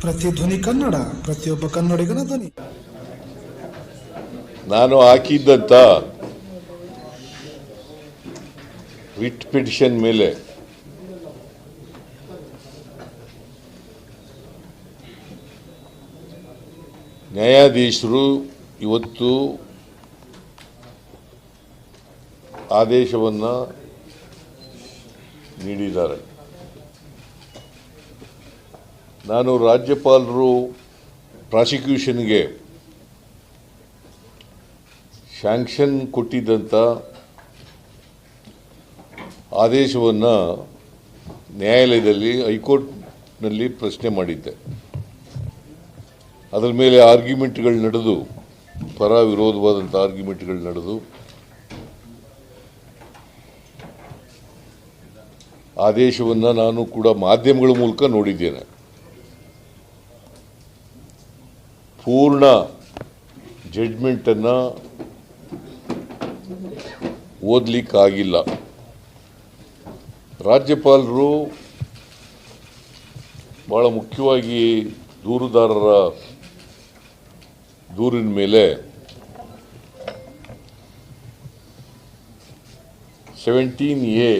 ಪ್ರತಿಧ್ವನಿ ಕನ್ನಡ ಪ್ರತಿಯೊಬ್ಬ ಕನ್ನಡಿಗನ ಧ್ವನಿ. ನಾನು ಹಾಕಿದ್ದಂಥ ವಿಟ್ ಪಿಟಿಷನ್ ಮೇಲೆ ನ್ಯಾಯಾಧೀಶರು ಇವತ್ತು ಆದೇಶವನ್ನು ನೀಡಿದ್ದಾರೆ. ನಾನು ರಾಜ್ಯಪಾಲರು ಪ್ರಾಸಿಕ್ಯೂಷನ್ಗೆ ಶಾಂಕ್ಷನ್ ಕೊಟ್ಟಿದ್ದಂಥ ಆದೇಶವನ್ನು ನ್ಯಾಯಾಲಯದಲ್ಲಿ, ಹೈಕೋರ್ಟ್ನಲ್ಲಿ ಪ್ರಶ್ನೆ ಮಾಡಿದ್ದೆ. ಅದರ ಮೇಲೆ ಆರ್ಗ್ಯುಮೆಂಟ್ಗಳು ನಡೆದು ಪರ ವಿರೋಧವಾದಂಥ ಆರ್ಗ್ಯುಮೆಂಟ್ಗಳು ನಡೆದು, ಆದೇಶವನ್ನು ನಾನು ಕೂಡ ಮಾಧ್ಯಮಗಳ ಮೂಲಕ ನೋಡಿದ್ದೇನೆ. ಪೂರ್ಣ ಜಡ್ಜ್ಮೆಂಟನ್ನು ಓದಲಿಕ್ಕಾಗಿಲ್ಲ. ರಾಜ್ಯಪಾಲರು ಭಾಳ ಮುಖ್ಯವಾಗಿ ದೂರುದಾರರ ದೂರಿನ ಮೇಲೆ ಸೆವೆಂಟೀನ್ ಎ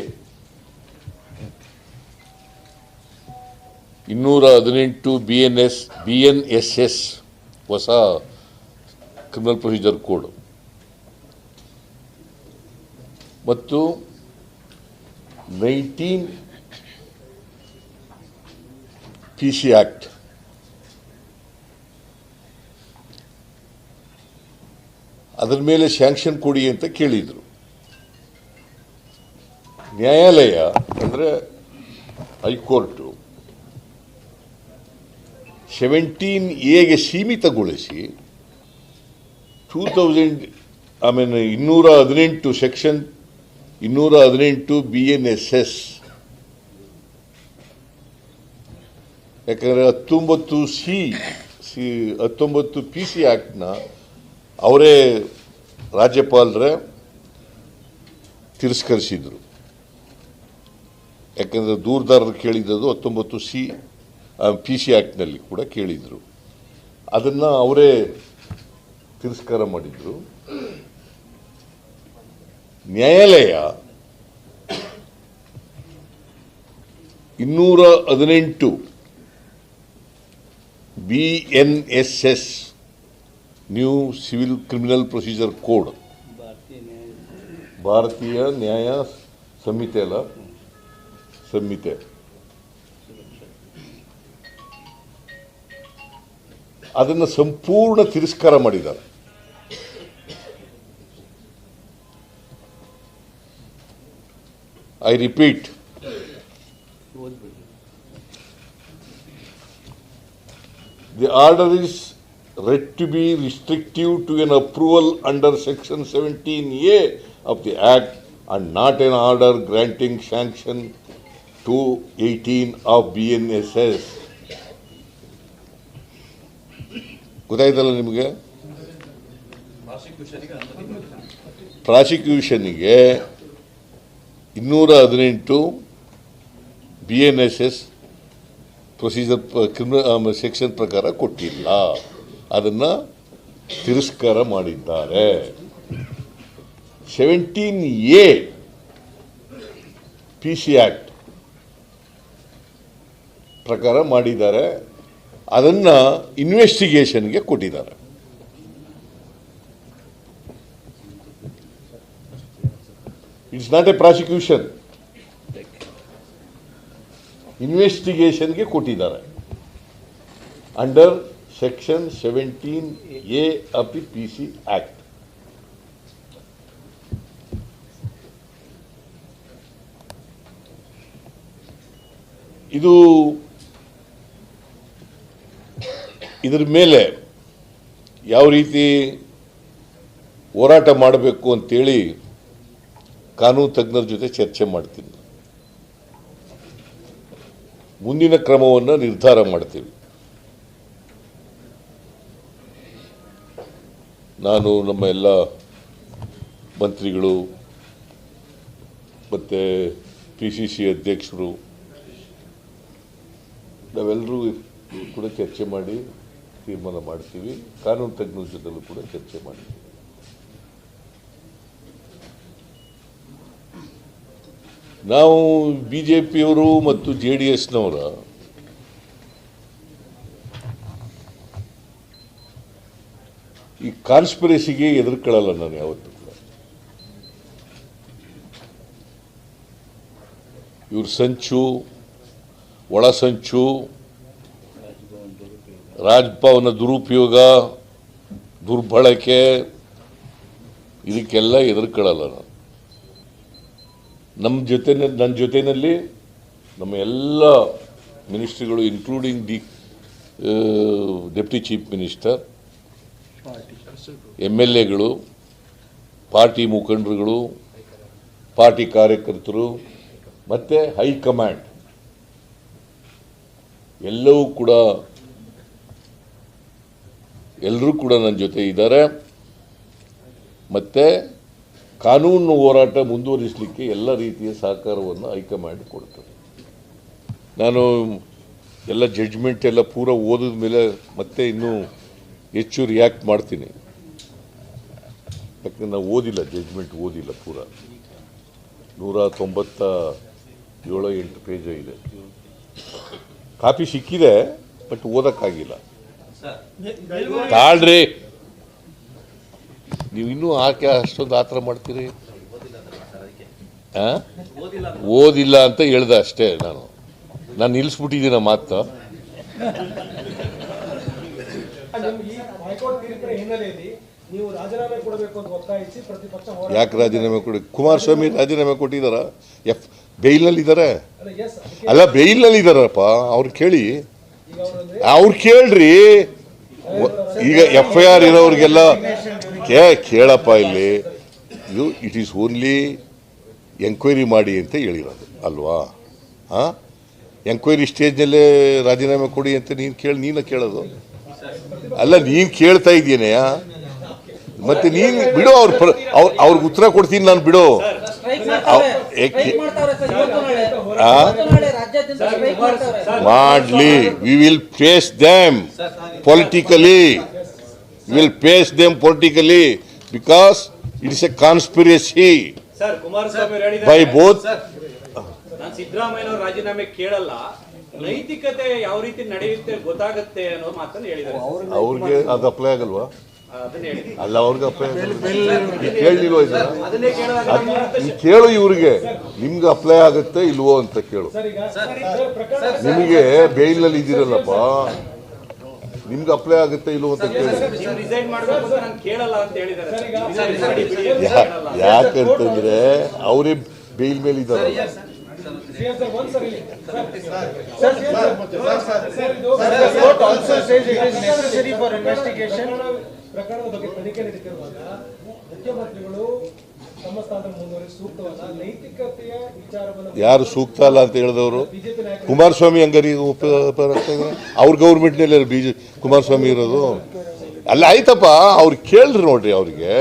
ಇನ್ನೂರ ಹದಿನೆಂಟು B N S, B N S S ಹೊಸ ಕ್ರಿಮಿನಲ್ ಪ್ರೊಸೀಜರ್ ಕೋಡ್ ಮತ್ತು ನೈನ್ಟೀನ್ ಪಿ ಸಿ ಆ್ಯಕ್ಟ್ ಅದರ ಮೇಲೆ ಸ್ಯಾಂಕ್ಷನ್ ಕೊಡಿ ಅಂತ ಕೇಳಿದರು. ನ್ಯಾಯಾಲಯ ಅಂದರೆ ಹೈಕೋರ್ಟು ಸೆವೆಂಟೀನ್ ಎಗೆ ಸೀಮಿತಗೊಳಿಸಿ ಟೂ ತೌಸಂಡ್ ಐ ಮೀನ್ ಇನ್ನೂರ ಹದಿನೆಂಟು ಸೆಕ್ಷನ್ ಇನ್ನೂರ ಹದಿನೆಂಟು ಬಿ ಎನ್ ಎಸ್ ಎಸ್ ಯಾಕಂದರೆ ಹತ್ತೊಂಬತ್ತು ಸಿ ಸಿ ಹತ್ತೊಂಬತ್ತು ಪಿ ಸಿ ಆ್ಯಕ್ಟ್ನ ಅವರೇ ರಾಜ್ಯಪಾಲರೇ ತಿರಸ್ಕರಿಸಿದರು. ಯಾಕಂದರೆ ದೂರದಾರರು ಕೇಳಿದ್ದದು ಹತ್ತೊಂಬತ್ತು ಸಿ ಪಿ ಸಿ ಆ್ಯಕ್ಟ್ನಲ್ಲಿ ಕೂಡ ಕೇಳಿದರು. ಅದನ್ನು ಅವರೇ ತಿರಸ್ಕಾರ ಮಾಡಿದರು. ನ್ಯಾಯಾಲಯ ಇನ್ನೂರ ಹದಿನೆಂಟು B N S S new civil criminal procedure code Bharatiya Nyaya Sanhita ಅಲ್ಲ? ಸಂಹಿತೆ. ಅದನ್ನು ಸಂಪೂರ್ಣ ತಿರಸ್ಕಾರ ಮಾಡಿದ್ದಾರೆ I repeat The order is read to be restrictive to an approval under section 17A of the Act and not an order granting sanction to 18 of BNSS. ಗೊತ್ತಾಯ್ತಲ್ಲ ನಿಮಗೆ? ಪ್ರಾಸಿಕ್ಯೂಷನ್ಗೆ ಇನ್ನೂರ ಹದಿನೆಂಟು B N S S procedure criminal section ಪ್ರಕಾರ ಕೊಟ್ಟಿಲ್ಲ. ಅದನ್ನು ತಿರಸ್ಕಾರ ಮಾಡಿದ್ದಾರೆ. Seventeen A P C act ಪ್ರಕಾರ ಮಾಡಿದ್ದಾರೆ. ಅದನ್ನು ಇನ್ವೆಸ್ಟಿಗೇಷನ್ಗೆ ಕೊಟ್ಟಿದ್ದಾರೆ. ಇಟ್ಸ್ ನಾಟ್ ಎ ಪ್ರಾಸಿಕ್ಯೂಷನ್ ಇನ್ವೆಸ್ಟಿಗೇಷನ್ಗೆ ಕೊಟ್ಟಿದ್ದಾರೆ. Under section seventeen A the P C act ಇದು ಇದರ ಮೇಲೆ ಯಾವ ರೀತಿ ಹೋರಾಟ ಮಾಡಬೇಕು ಅಂತೇಳಿ ಕಾನೂನು ತಜ್ಞರ ಜೊತೆ ಚರ್ಚೆ ಮಾಡ್ತೀನಿ. ಮುಂದಿನ ಕ್ರಮವನ್ನು ನಿರ್ಧಾರ ಮಾಡ್ತೀವಿ. ನಾನು ನಮ್ಮ ಎಲ್ಲ ಮಂತ್ರಿಗಳು ಮತ್ತು ಪಿ ಸಿ ಸಿ ಅಧ್ಯಕ್ಷರು, ನಾವೆಲ್ಲರೂ ಕೂಡ ಚರ್ಚೆ ಮಾಡಿ ತೀರ್ಮಾನ ಮಾಡ್ತೀವಿ. ಕಾನೂನು ತಜ್ಞರ ಜೊತೆಲ್ಲೂ ಕೂಡ ಚರ್ಚೆ ಮಾಡ್ತೀವಿ. ನಾವು ಬಿ ಜೆ ಪಿಯವರು ಮತ್ತು ಜೆ ಡಿ ಎಸ್ನವರ ಈ ಕಾನ್ಸ್ಪಿರಸಿಗೆ ಎದುರ್ಕೊಳ್ಳಲ್ಲ ನಾನು ಯಾವತ್ತೂ ಕೂಡ. ಇವ್ರ ಸಂಚು, ಒಳ ಸಂಚು ರಾಜ್ಭವನ ದುರುಪಯೋಗ, ದುರ್ಬಳಕೆ, ಇದಕ್ಕೆಲ್ಲ ಎದುರ್ಕೊಳ್ಳಲ್ಲ ನಾನು. ನಮ್ಮ ಜೊತೆ ನನ್ನ ಜೊತೆಯಲ್ಲಿ ನಮ್ಮ ಎಲ್ಲ ಮಿನಿಸ್ಟ್ರಿಗಳು including the deputy chief minister M L ಎಗಳು, ಪಾರ್ಟಿ ಮುಖಂಡರುಗಳು, ಪಾರ್ಟಿ ಕಾರ್ಯಕರ್ತರು, ಮತ್ತು ಹೈಕಮಾಂಡ್. ಎಲ್ಲವೂ ಕೂಡ ಎಲ್ಲರೂ ಕೂಡ ನನ್ನ ಜೊತೆ ಇದ್ದಾರೆ ಮತ್ತು ಕಾನೂನು ಹೋರಾಟ ಮುಂದುವರಿಸಲಿಕ್ಕೆ ಎಲ್ಲ ರೀತಿಯ ಸಹಕಾರವನ್ನು ಹೈಕಮಾಂಡ್ ಕೊಡ್ತದೆ ನಾನು ಎಲ್ಲ ಜಡ್ಜ್ಮೆಂಟ್ ಎಲ್ಲ ಪೂರ ಓದಿದ ಮೇಲೆ ಮತ್ತೆ ಇನ್ನೂ ಹೆಚ್ಚು ರಿಯಾಕ್ಟ್ ಮಾಡ್ತೀನಿ. ಯಾಕಂದ್ರೆ ನಾವು ಓದಿಲ್ಲ ಜಡ್ಜ್ಮೆಂಟ್ ಓದಿಲ್ಲ ಪೂರ. ನೂರ ತೊಂಬತ್ತ ಏಳು ಎಂಟು ಪೇಜ ಇದೆ. ಕಾಪಿ ಸಿಕ್ಕಿದೆ, ಬಟ್ ಓದಕ್ಕಾಗಿಲ್ಲ. ತಾಳ್ರಿ. ನೀವು ಇನ್ನೂ ಆಕೆ ಅಷ್ಟೊಂದು ಆತರ ಮಾಡ್ತೀರಿ? ಓದಿಲ್ಲ ಅಂತ ಹೇಳ್ದೆ ಅಷ್ಟೇ ನಾನು. ನಾನು ನಿಲ್ಲಿಸ್ಬಿಟ್ಟಿದ್ದೀನ ಮಾತು. ನಿಮ್ಗೆ ಈ ಹೈಕೋರ್ಟ್ ತೀರ್ಪಿನ ನೀವು ರಾಜೀನಾಮೆ ಕೊಡಬೇಕು ಅಂತ ಒತ್ತಾಯಿಸಿ ಪ್ರತಿಪಕ್ಷ ಹೋರಾಟ ಯಾಕೆ ರಾಜೀನಾಮೆ ಕೊಡಿ? ಕುಮಾರಸ್ವಾಮಿ ರಾಜೀನಾಮೆ ಕೊಟ್ಟಿದ್ದಾರ ಎಫ್ ಬೇಯ್ನಲ್ಲಿ ಇದ್ದಾರೆ ಅಲ್ಲ ಎಸ್ ಅದಕ್ಕೆ ಅಲ್ಲ ಬೇಯ್ನಲ್ಲಿ ಇದ್ದಾರಪ್ಪ ಅವ್ರು ಕೇಳಿ. ಅವ್ರು ಕೇಳ್ರಿ. ಈಗ ಎಫ್ ಐ ಆರ್ ಇರೋರಿಗೆಲ್ಲ ಕೇ, ಕೇಳಪ್ಪ ಇಲ್ಲಿ. ಇದು ಇಟ್ ಈಸ್ ಓನ್ಲಿ ಎಂಕ್ವೈರಿ ಮಾಡಿ ಅಂತ ಹೇಳಿರೋದು, ಅಲ್ವಾ? ಹಾಂ ಎಂಕ್ವೈರಿ ಸ್ಟೇಜ್ನಲ್ಲೇ ರಾಜೀನಾಮೆ ಕೊಡಿ ಅಂತ ನೀನು ಕೇಳಿ, ನೀನು ಕೇಳೋದು? ಅಲ್ಲ, ನೀನು ಕೇಳ್ತಾ ಇದೀಯನೆಯ ಮತ್ತೆ ನೀನು ಬಿಡು ಅವ್ರ ಪ್ರ- ಅವ್ರ ಅವ್ರಿಗೆ ಉತ್ತರ ಕೊಡ್ತೀನಿ ನಾನು ಬಿಡು. ಮಾಡ್ಲಿ. We will face them politically will face them politically because it is a conspiracy by both Siddaramaiah ರಾಜೀನಾಮೆ ಕೇಳಲ್ಲ. ನೈತಿಕತೆ ಯಾವ ರೀತಿ ನಡೆಯುತ್ತೆ ಗೊತ್ತಾಗುತ್ತೆ ಅನ್ನೋ ಮಾತನ್ನು ಹೇಳಿದ್ದಾರೆ. ಸರ್. ಅವ್ರಿಗೆ ಅದು ಅಪ್ಲೈ ಆಗಲ್ವಾ? ಅಲ್ಲ ಅವ್ರಿಗೆ ಅಪ್ಲೈ ಕೇಳಿಲ್ವ ಇದನ್ನ ಕೇಳು ಇವ್ರಿಗೆ ನಿಮ್ಗೆ ಅಪ್ಲೈ ಆಗುತ್ತೆ ಇಲ್ವೋ ಅಂತ ಕೇಳು ಸರ್ ಈಗ ನಿಮಗೆ ಬೇಲ್ನಲ್ಲಿ ಇದ್ದೀರಲ್ಲಪ್ಪ ನಿಮ್ಗೆ ಅಪ್ಲೈ ಆಗುತ್ತೆ ಇಲ್ವೋ ಅಂತ ಕೇಳಿ. ಯಾಕಂತಂದ್ರೆ ಅವರೇ ಬೇಲ್ ಮೇಲೆ ಇದ್ದಾರೆ ಸರ್ ಪ್ರಕರಣದ ಬಗ್ಗೆ ತನಿಖೆ ನಡೀತಿರುವಾಗ ಮುಖ್ಯಮಂತ್ರಿಗಳು ತಮ್ಮ ಸ್ಥಾನದಲ್ಲಿ ಮುಂದುವರಿಸಿ ಸೂಕ್ತವಲ್ಲ ನೈತಿಕತೆಯ ವಿಚಾರವನ್ನು ಯಾರು ಸೂಕ್ತ ಅಲ್ಲ ಅಂತ ಹೇಳಿದವರು? ಕುಮಾರಸ್ವಾಮಿ ಹಂಗಾರಿ ಅವ್ರ ಗೌರ್ಮೆಂಟ್ನಲ್ಲಿ ಬಿ ಜೆ ಕುಮಾರಸ್ವಾಮಿ ಇರೋದು. ಅಲ್ಲ ಆಯ್ತಪ್ಪ ಅವ್ರು ಕೇಳ್ರಿ ನೋಡ್ರಿ ಅವ್ರಿಗೆ.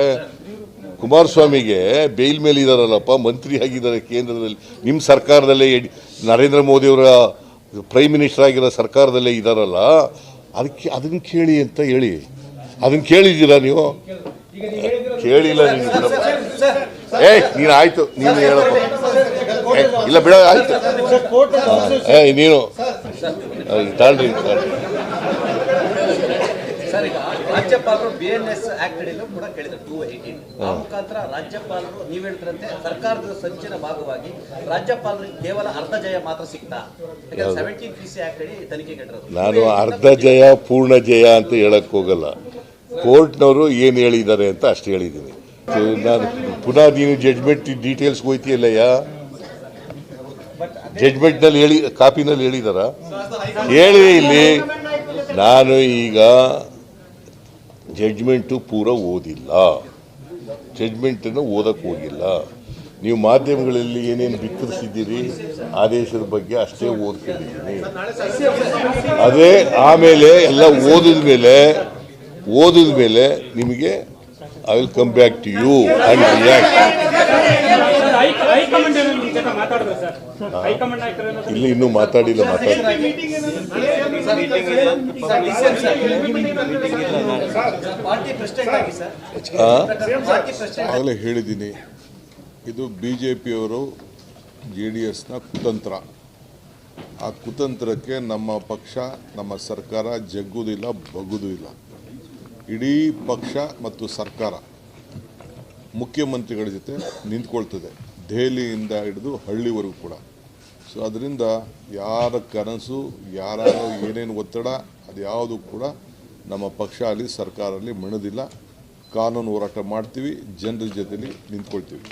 ಕುಮಾರಸ್ವಾಮಿಗೆ ಬೇಲ್ ಮೇಲೆ ಇದಾರಲ್ಲಪ್ಪ ಮಂತ್ರಿ ಆಗಿದ್ದಾರೆ ಕೇಂದ್ರದಲ್ಲಿ. ನಿಮ್ಮ ಸರ್ಕಾರದಲ್ಲೇ ನರೇಂದ್ರ ನರೇಂದ್ರ ಮೋದಿಯವರ ಪ್ರೈಮ್ ಮಿನಿಸ್ಟರ್ ಆಗಿರೋ ಸರ್ಕಾರದಲ್ಲೇ ಇದ್ದಾರಲ್ಲ ಅದಕ್ಕೆ ಅದನ್ನು ಕೇಳಿ ಅಂತ ಹೇಳಿ. ಅದನ್ನ ಕೇಳಿದ್ದೀರಾ ನೀವು ಈಗ ನೀವು ಹೇಳಿದಿರ ಕೇಳಿಲ್ಲ ನೀನು ಏ ನೀನು ಆಯ್ತು ನೀನು ಹೇಳಪ್ಪ ಇಲ್ಲ ಬಿಡ ಆಯ್ತು ಏ ನೀನು ತಾಳ್ರಿ ತಾಳ್ರಿ ಸರ್ ಈಗ ರಾಜ್ಯಪಾಲರು ಬಿ ಎನ್ ಎಸ್ ಆಕ್ಟ್ ಅಡಿಯಲ್ಲೂ ಕೂಡ ಕೇಳಿದ್ರು ಟೂ ಏಯ್ಟೀನ್ ಆ ಮುಖಾಂತರ ರಾಜ್ಯಪಾಲರು ನೀವ್ ಹೇಳ್ತಿರಂತೆ ಸರ್ಕಾರದ ಸಂಚಿನ ಭಾಗವಾಗಿ ರಾಜ್ಯಪಾಲರಿಗೆ ಕೇವಲ ಅರ್ಧ ಜಯ ಮಾತ್ರ ಸಿಗ್ತಾ ಸೆವೆಂಟೀನ್ ಪಿ ಸಿ ಆಕ್ಟ್ ಅಡಿ ತನಿಖೆ ನಾನು ಅರ್ಧ ಜಯ ಪೂರ್ಣ ಜಯ ಅಂತ ಹೇಳಕ್ ಹೋಗಲ್ಲ ಕೋರ್ಟ್ನವರು ಏನು ಹೇಳಿದ್ದಾರೆ ಅಂತ ಅಷ್ಟು ಹೇಳಿದ್ದೀನಿ ನಾನು ಪುನಃ ನೀನು ಜಡ್ಜ್ಮೆಂಟ್ ಡೀಟೇಲ್ಸ್ ಹೋಯ್ತಿಯಲ್ಲಯ್ಯ ಜಡ್ಜ್ಮೆಂಟ್ನಲ್ಲಿ ಹೇಳಿ, ಕಾಪಿನಲ್ಲಿ ಹೇಳಿದಾರ? ಹೇಳಿ ಇಲ್ಲಿ, ನಾನು ಈಗ ಜಡ್ಜ್ಮೆಂಟು ಪೂರ ಓದಿಲ್ಲ. ಜಡ್ಜ್ಮೆಂಟನ್ನು ಓದಕ್ಕೆ ಹೋಗಿಲ್ಲ. ನೀವು ಮಾಧ್ಯಮಗಳಲ್ಲಿ ಏನೇನು ಬಿತ್ತರಿಸಿದ್ದೀರಿ, ಆದೇಶದ ಬಗ್ಗೆ ಅಷ್ಟೇ ಓದ್ಕೊಂಡಿದ್ದೀನಿ. ಅದೇ ಆಮೇಲೆ ಎಲ್ಲ ಓದಿದ ಮೇಲೆ ಓದಿದ ಮೇಲೆ ನಿಮಗೆ I will come back to you and react ಇಲ್ಲಿ ಇನ್ನೂ ಮಾತಾಡಿಲ್ಲ ಮಾತಾಡಿ ಆಗಲೇ ಹೇಳಿದ್ದೀನಿ. ಇದು ಬಿ ಜೆ ಪಿಯವರು ಜೆ ಡಿ ಎಸ್ನ ಕುತಂತ್ರ. ಆ ಕುತಂತ್ರಕ್ಕೆ ನಮ್ಮ ಪಕ್ಷ, ನಮ್ಮ ಸರ್ಕಾರ ಜಗ್ಗುವುದಿಲ್ಲ ಬಗ್ಗುವುದೂ ಇಲ್ಲ ಇಡೀ ಪಕ್ಷ ಮತ್ತು ಸರ್ಕಾರ ಮುಖ್ಯಮಂತ್ರಿಗಳ ಜೊತೆ ನಿಂತ್ಕೊಳ್ತದೆ. ದೆಹಲಿಯಿಂದ ಹಿಡಿದು ಹಳ್ಳಿವರೆಗೂ ಕೂಡ. ಸೊ ಅದರಿಂದ ಯಾರ ಕನಸು ಯಾರ ಏನೇನು ಒತ್ತಡ, ಅದು ಯಾವುದು ಕೂಡ ನಮ್ಮ ಪಕ್ಷ ಅಲ್ಲಿ, ಸರ್ಕಾರ ಅಲ್ಲಿ ಮಣದಿಲ್ಲ. ಕಾನೂನು ಹೋರಾಟ ಮಾಡ್ತೀವಿ, ಜನರ ಜೊತೆಲಿ ನಿಂತ್ಕೊಳ್ತೀವಿ.